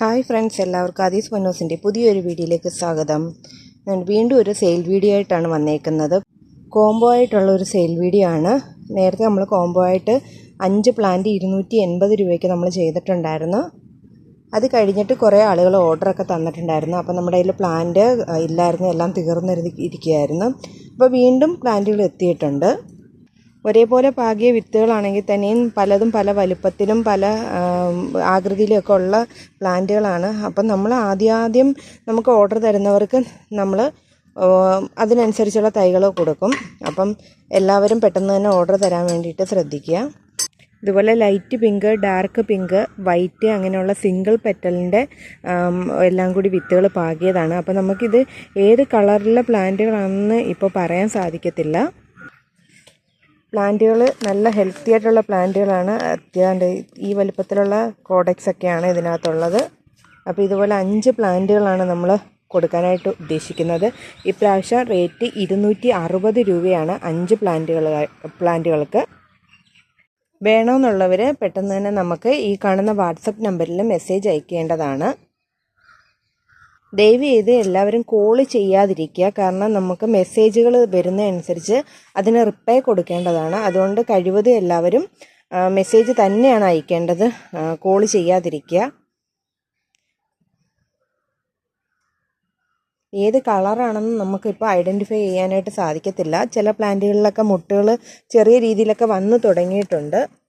Hi friends എല്ലാവർക്കും അതീസ് മനോസിന്റെ പുതിയൊരു വീഡിയോയിലേക്ക് സ്വാഗതം. വീണ്ടും ഒരു സെയിൽ വീഡിയോ ആയിട്ടാണ് വന്നേക്കുന്നത്. കോംബോ ആയിട്ടുള്ള ഒരു സെയിൽ വീഡിയോ ആണ്. നേരത്തെ നമ്മൾ കോംബോ ആയിട്ട് അഞ്ച് പ്ലാന്റ് ഇരുന്നൂറ്റി എൺപത് രൂപയ്ക്ക് നമ്മൾ ചെയ്തിട്ടുണ്ടായിരുന്നു. അത് കഴിഞ്ഞിട്ട് കുറേ ആളുകൾ ഓർഡറൊക്കെ തന്നിട്ടുണ്ടായിരുന്നു. അപ്പോൾ നമ്മുടെ കയ്യിൽ പ്ലാന്റ് ഇല്ലായിരുന്നു. എല്ലാം തീർന്നിരുന്ന് ഇരിക്കുകയായിരുന്നു. അപ്പോൾ വീണ്ടും പ്ലാന്റുകൾ എത്തിയിട്ടുണ്ട്. ഒരേപോലെ പാകിയ വിത്തുകളാണെങ്കിൽ തന്നെയും പലതും പല വലുപ്പത്തിലും പല ആകൃതിയിലൊക്കെ ഉള്ള പ്ലാന്റുകളാണ്. അപ്പം നമ്മൾ ആദ്യാദ്യം നമുക്ക് ഓർഡർ തരുന്നവർക്ക് നമ്മൾ അതിനനുസരിച്ചുള്ള തൈകൾ കൊടുക്കും. അപ്പം എല്ലാവരും പെട്ടെന്ന് തന്നെ ഓർഡർ തരാൻ വേണ്ടിയിട്ട് ശ്രദ്ധിക്കുക. ഇതുപോലെ light pink dark pink white അങ്ങനെയുള്ള സിംഗിൾ പെറ്റലിന്റെ എല്ലാം കൂടി വിത്തുകൾ പാകിയതാണ്. അപ്പോൾ നമുക്കിത് ഏത് കളറിലെ പ്ലാന്റുകളാണെന്ന് ഇപ്പോൾ പറയാൻ സാധിക്കത്തില്ല. പ്ലാന്റുകൾ നല്ല ഹെൽത്തി ആയിട്ടുള്ള പ്ലാന്റുകളാണ്. അത്യാണ്ട് ഈ വലിപ്പത്തിലുള്ള കോഡക്സ് ഒക്കെയാണ് ഇതിനകത്തുള്ളത്. അപ്പോൾ ഇതുപോലെ അഞ്ച് പ്ലാന്റുകളാണ് നമ്മൾ കൊടുക്കാനായിട്ട് ഉദ്ദേശിക്കുന്നത്. ഇപ്രാവശ്യം റേറ്റ് ഇരുന്നൂറ്റി അറുപത് രൂപയാണ് അഞ്ച് പ്ലാന്റുകൾ പ്ലാന്റുകൾക്ക്. വേണമെന്നുള്ളവർ പെട്ടെന്ന് തന്നെ നമുക്ക് ഈ കാണുന്ന വാട്സപ്പ് നമ്പറിൽ മെസ്സേജ് അയക്കേണ്ടതാണ്. ദയവ് ചെയ്ത് എല്ലാവരും കോൾ ചെയ്യാതിരിക്കുക. കാരണം നമുക്ക് മെസ്സേജുകൾ വരുന്നതനുസരിച്ച് അതിന് റിപ്ലൈ കൊടുക്കേണ്ടതാണ്. അതുകൊണ്ട് കഴിവതും എല്ലാവരും മെസ്സേജ് തന്നെയാണ് അയക്കേണ്ടത്. കോൾ ചെയ്യാതിരിക്കുക. ഏത് കളറാണെന്ന് നമുക്കിപ്പോൾ ഐഡന്റിഫൈ ചെയ്യാനായിട്ട് സാധിക്കത്തില്ല. ചില പ്ലാന്റുകളിലൊക്കെ മുട്ടുകൾ ചെറിയ രീതിയിലൊക്കെ വന്നു തുടങ്ങിയിട്ടുണ്ട്.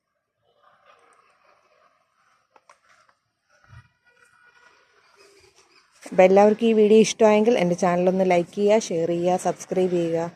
അപ്പോൾ എല്ലാവർക്കും ഈ വീഡിയോ ഇഷ്ടമായെങ്കിൽ എന്റെ ചാനലൊന്ന് ലൈക്ക് ചെയ്യുക ഷെയർ ചെയ്യുക സബ്സ്ക്രൈബ് ചെയ്യുക.